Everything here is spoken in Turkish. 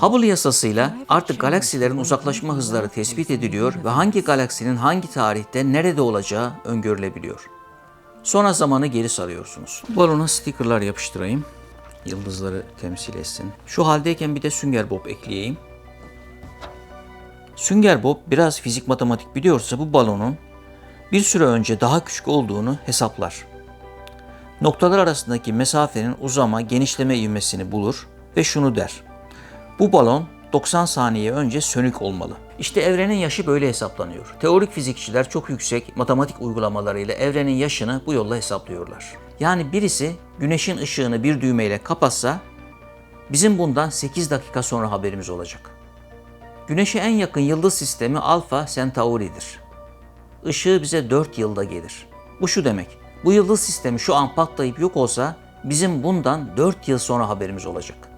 Hubble yasasıyla artık galaksilerin uzaklaşma hızları tespit ediliyor ve hangi galaksinin hangi tarihte nerede olacağı öngörülebiliyor. Sonra zamanı geri sarıyorsunuz. Balona stickerlar yapıştırayım. Yıldızları temsil etsin. Şu haldeyken bir de sünger bob ekleyeyim. Sünger Bob biraz fizik matematik biliyorsa bu balonun bir süre önce daha küçük olduğunu hesaplar. Noktalar arasındaki mesafenin uzama, genişleme ivmesini bulur ve şunu der. Bu balon 90 saniye önce sönük olmalı. İşte evrenin yaşı böyle hesaplanıyor. Teorik fizikçiler çok yüksek matematik uygulamalarıyla evrenin yaşını bu yolla hesaplıyorlar. Yani birisi güneşin ışığını bir düğmeyle kapatsa bizim bundan 8 dakika sonra haberimiz olacak. Güneşe en yakın yıldız sistemi Alfa Centauri'dir. Işığı bize 4 yılda gelir. Bu şu demek. Bu yıldız sistemi şu an patlayıp yok olsa bizim bundan 4 yıl sonra haberimiz olacak.